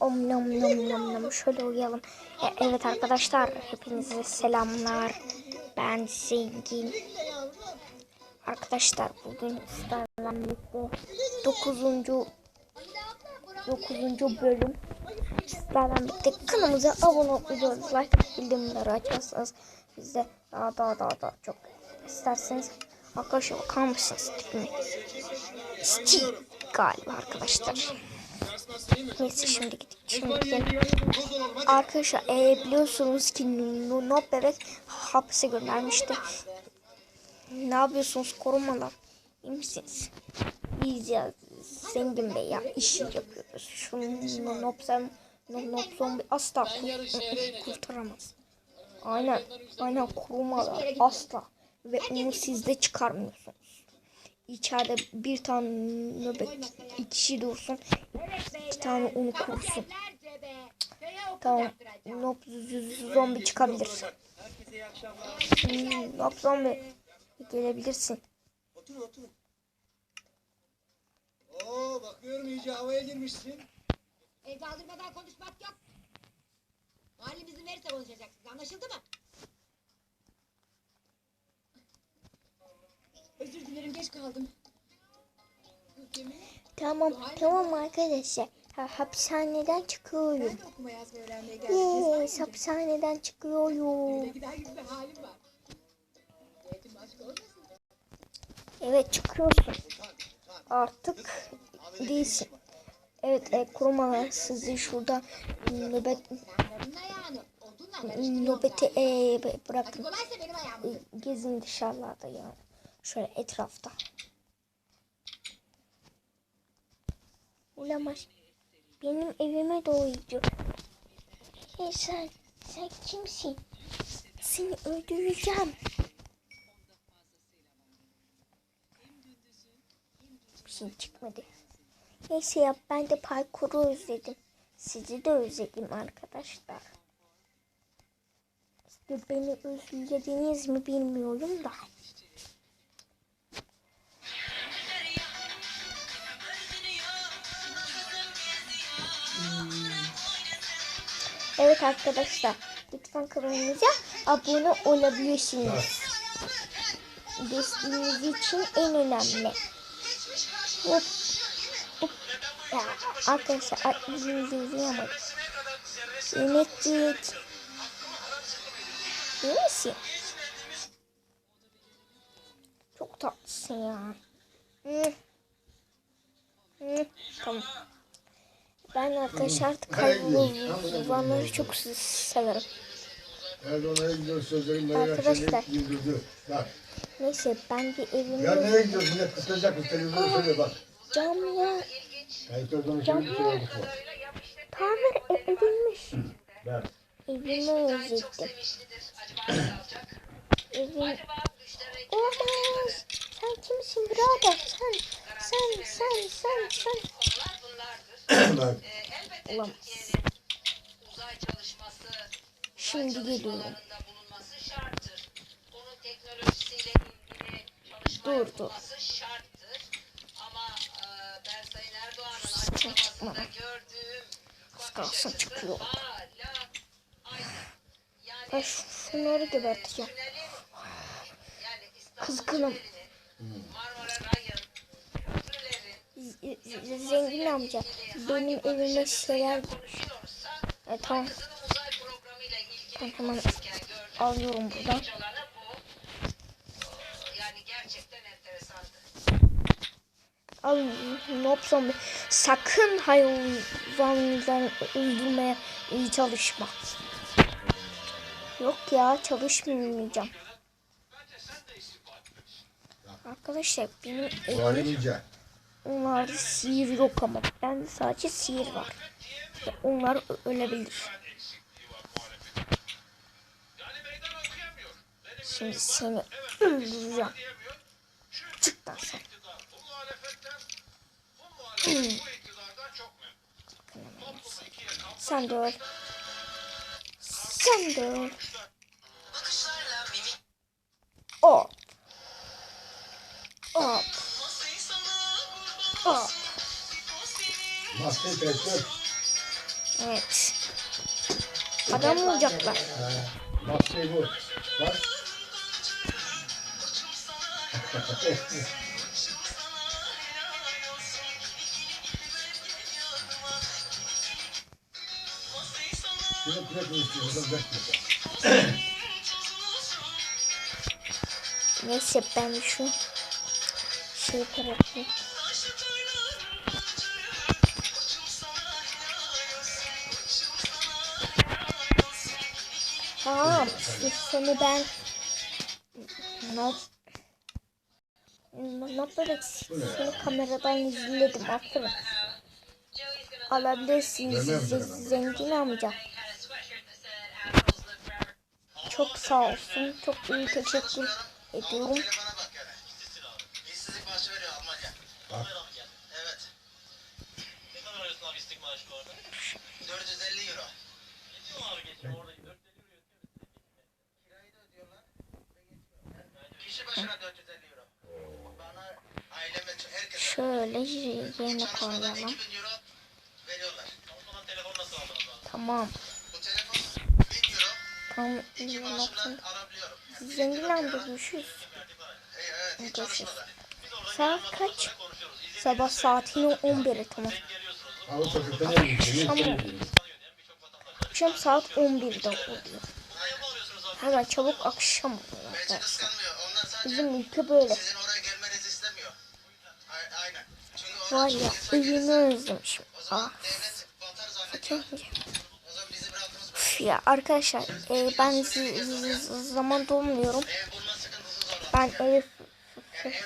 Om nom nom nom nom. Şöyle uyuyalım. E, evet arkadaşlar hepinize selamlar. Ben Zengin. Arkadaşlar bugün sizlerle birlikte 9. 9. bölüm sizlerle birlikte kanalımıza abone oluyoruz. Like bildirimleri açarsanız biz de daha daha daha daha çok isterseniz arkadaşlar bakar mısınız? tipime? Steve galiba arkadaşlar. Neyse şimdi gidelim. Arkadaşlar e, biliyorsunuz ki No- Nob bebek hapse göndermişti. Ne yapıyorsunuz korumalar? İyi misiniz? Biz ya zengin bey ya işi yapıyoruz. Şu No- Nob sen No- Nob zombi asla kur- kurtaramaz. Aynen, aynen korumalar asla. Ve onu siz de çıkarmıyorsunuz. İçeride bir tane nöbet, iki kişi dursun, iki tane onu kursun. Tamam, Nob zombi çıkabilir. Hmm, Nob zombi gelebilirsin. Otur otur. Oo bakıyorum iyice havaya girmişsin. El kaldırmadan konuşmak yok. Mahallim izin verirse konuşacaksınız. Anlaşıldı mı? Özür dilerim geç kaldım. Tamam, tamam arkadaşlar. Ha, hapishaneden çıkıyorum. ben de okuma yazma öğrenmeye geldim. Yes, hapishaneden çıkıyorum. Öyle gider gibi bir halim var. Niyetim başka olmasın. Evet çıkıyorsun. Artık değilsin. Evet e, kurumalar sizi şurada nöbet nöbeti e, bırakın. E, Gezin dışarılarda yani. Şöyle etrafta. Olamaz. Benim evime doğru gidiyor. E sen, sen kimsin? Seni öldüreceğim. Bir şey çıkmadı. Neyse ya ben de parkuru özledim. Sizi de özledim arkadaşlar. De beni özlediniz mi bilmiyorum da. Evet arkadaşlar lütfen kanalımıza abone olabilirsiniz. Desteğiniz için en önemli. Hop. Hop. Ya, arkadaşlar yüzünüzü izleyemedim. İyi misin? Çok tatlısın ya. Hı. Hı. Tamam. Ben arkadaşlar hayvanları çok severim. Arkadaşlar. Neyse ben bir Ya evimi nereye gidiyorsun? Millet kıstıracak mı? Televizyonu söyle bak. cam ya Kayıt olduğunu söyle. Söyle bu. tamir e- edilmiş. Ver. Evimi özledim. Evim... Olamaz. Sen kimsin birader? Sen, sen, sen, sen, sen. Bak. Olamaz. uzay çalışması Şimdi geliyorum. bulunması şarttır. Bunun teknolojisiyle ilgili çalışma Dur, dur. yapılması şarttır. Ama e, ben Sayın Erdoğan'ın çıkma. açıklamasında gördüğüm Az kalsın çıkıyor. hala aynı. Yani Ben şu- şunları geberteceğim. yani İstanbul Kızgınım. Zengin amca benim evime şeyler... E, tamam konuşurken gördüğüm alıyorum buradan. Al Nob zombi. Sakın hayvanları öldürmeye çalışma. Yok ya çalışmayacağım. Arkadaşlar benim evim. Onlarda sihir yok ama bende sadece sihir var. Ve onlar ölebilir. Şimdi seni öldüreceğim. Çık lan sen. Sen de öl. Sen de öl. Hop. Hop. Hop. Maske testör. Evet. Adam olacaklar. Şey bu. Bak. Şunu istiyorsun? Bekle. Neyse ben şu şey tarafı. Siz- Seni ben not not böyle seni kameradan izledim. Aferin. Alabilirsiniz zengin amca. Çok sağ olsun. Çok iyi teşekkür ediyorum. Almanya. Evet. Ne kadar alıyorsun abi istik maaşı bu arada? 450 euro. Yetiyor mu abi geçim orada 450 euro yetiyor mu? Kirayı da ödüyorlar. Kişi başına 450 euro. Bana aileme herkese Şöyle yerine çalışmadan koyalım. 2000 euro veriyorlar. O zaman telefon nasıl aldınız abi? Tamam. Bu telefon 1000 euro. Tamam. İki Ne maaşımla yapayım? alabiliyorum. Yani Zengin amca görüşürüz. Hey, evet, hiç Görüşürüz. çalışmadan. Saat kaç? Sabah saatinin 11'i tamam. Avrupa Kıtası ne istiyorsun? Ne Tamam. istiyorsun? Akşam saat 11'de oluyor. Hemen çabuk akşam oluyor. Bizim ülke böyle. Var ya evimi özlemişim. Ah. Üf ya arkadaşlar e, ben zaman dolmuyorum. Ben ev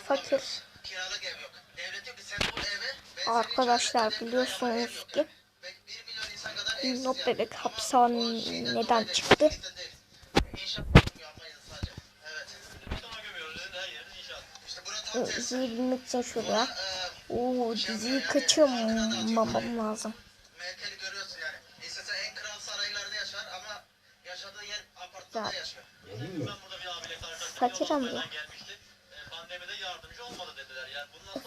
fakir Kiralık ev yok. Devlet diyor ki sen bu eve ben seni arkadaşlar biliyorsunuz ki yani. bebek hapishaneden çıktı. tersi. Diziyi bilmek için şuraya. Ee, Oo diziyi kaçırmamam lazım. Yani.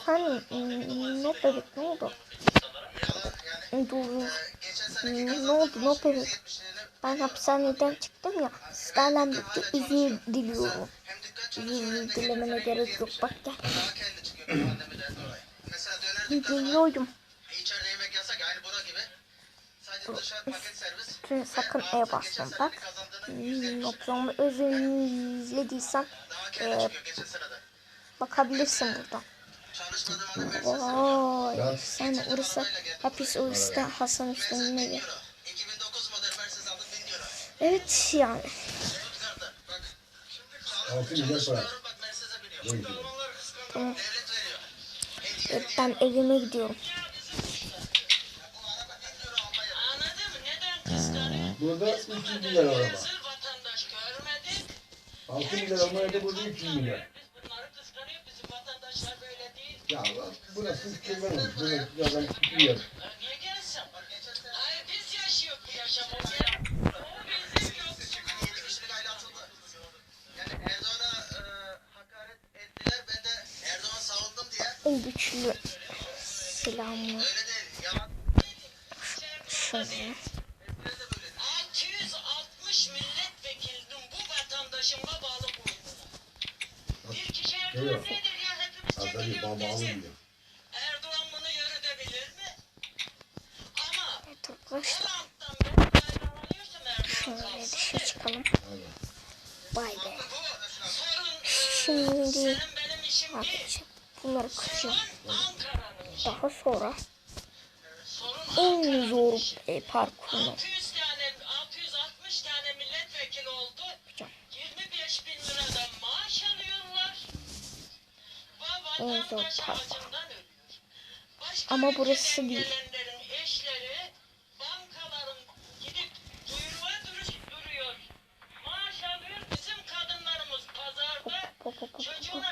Dolayısıyla not bebek ne oldu? Dur. Ne oldu not bebek? %70'ini Ben hapishaneden çıktım ya. Sizlerle birlikte özür diliyorum. de dilemene gerek yok. %70'i. Bak gel. Diliyorum. İçeride. Sakın, E basma bak. Hmm, %70'ini Noktamı özür izlediysen senede. bakabilirsin buradan. Vay sen orası hapis orası da Hasan Usta'nın evi. euro. 2009 model Mercedes aldım 1000 euro. Evet yani. Tamam. Evet, ben evime gidiyorum. Bu araba 1000 euro Almanya'da. Anladın mı? Neden kıskanıyor? Burada 300 milyar araba. Hazır vatandaş görmedik. 6 milyar Almanya'da burada 300 milyar. Ya lan burası olmuş. Burası adam yaşamı. O bizim yok. 2007 kişilik aile atıldı. Yani Erdoğan'a hakaret ettiler. Ben de Erdoğan savundum diye. En güçlü silahımı şöyle. 660 milletvekilinin bu vatandaşıma bağlı bulunduğuna. Bir kişi. Erdoğan baba bizi. almıyor. Erdoğan bunu yürütebilir mi? Ama arkadaşlar şöyle kalsın. dışarı çıkalım. Vay be. Sorun e, Şimdi senin benim işim değil. arkadaşlar bunları kıracağım. Daha sonra Sorun en zor e, parkurunu En zor. Başka Ama burası değil. Hop, hop, hop, hop.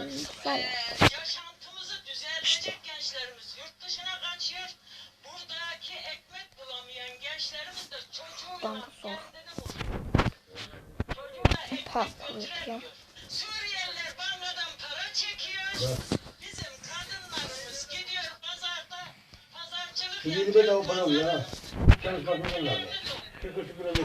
Lütfen. eee, yaşantımızı düzeltecek gençlerimiz yurt dışına kaçıyor. Buradaki ekmek bulamayan gençlerimiz de çocuğuyla Şuradan zor. Parkur yapıyorum. Bizim kadınlarımız gidiyor pazarda pazarcılık yapıyor. bedava para alıyor ha. Pazarın Çalışmak lazım. Şükür şükür öyle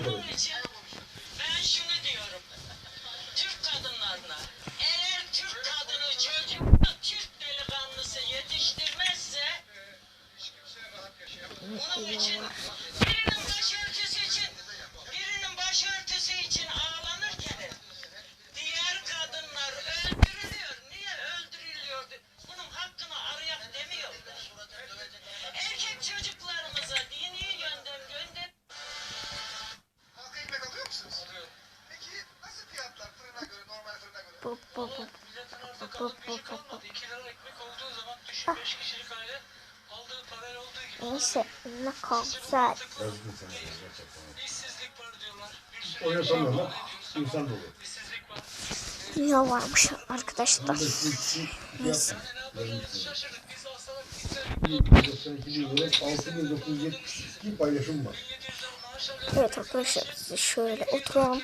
Burada şu- şu- Neyse. Yani ne yapacağımızı şaşırdık. Biz hastalık gittik. 1992 yılında 6972 paylaşım var. 700 lira maaş alıyoruz. Evet arkadaşlar şöyle oturalım.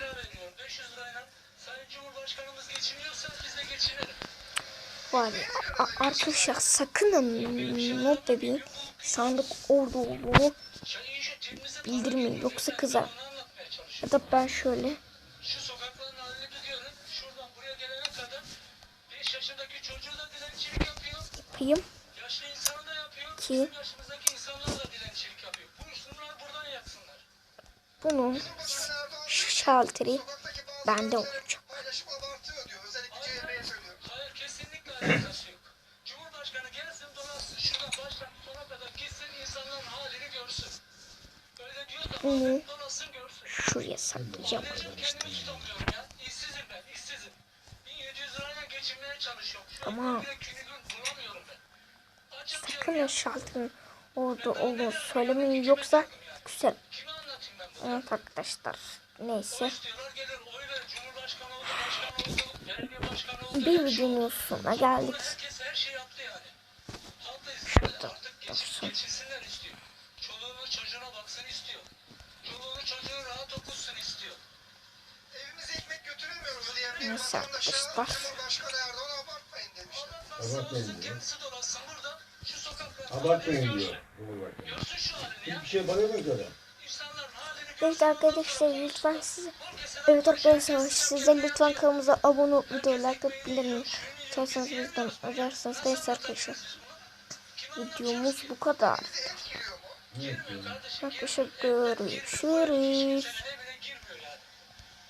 Var ya, arkadaşlar sakın not bebeğin sandık orada olduğunu bildirmeyin yoksa kızar. Ya da ben şöyle Şu sokakların halini biliyorum. Şuradan buraya gelene kadar 5 yaşındaki çocuğu da dilencilik yapıyor. yapayım. Ki- bunun şalteri bende olacak. Cumhurbaşkanı gelsin dolaşsın şuradan baştan sona kadar gitsin insanların halini görsün. Öyle diyor da Bunu dolaşsın görsün. şuraya saklayacağım. Kendimi tutamıyorum ya. İşsizim ben, işsizim. 1700 lirayla geçinmeye çalışıyorum. Şu. Açım Sakın şalterin orada olduğunu söylemeyin yoksa güzel. Evet arkadaşlar neyse Bir videonun sonuna geldik. Herkes her yaptı yani. Halk da istiyor. Artık geçin, dursun. Neyse arkadaşlar. Abartmayın diyor. Abartmayın diyor görsün. Cumhurbaşkanı. Görsün şu halini ya. Bir şey bana mı göre? Evet arkadaşlar lütfen Herkese Evet arkadaşlar siz de lütfen kanalımıza abone olup videoyu like atıp bildirim açarsanız bizden ödersiniz. Neyse arkadaşlar videomuz bu kadar. Arkadaşlar görüşürüz.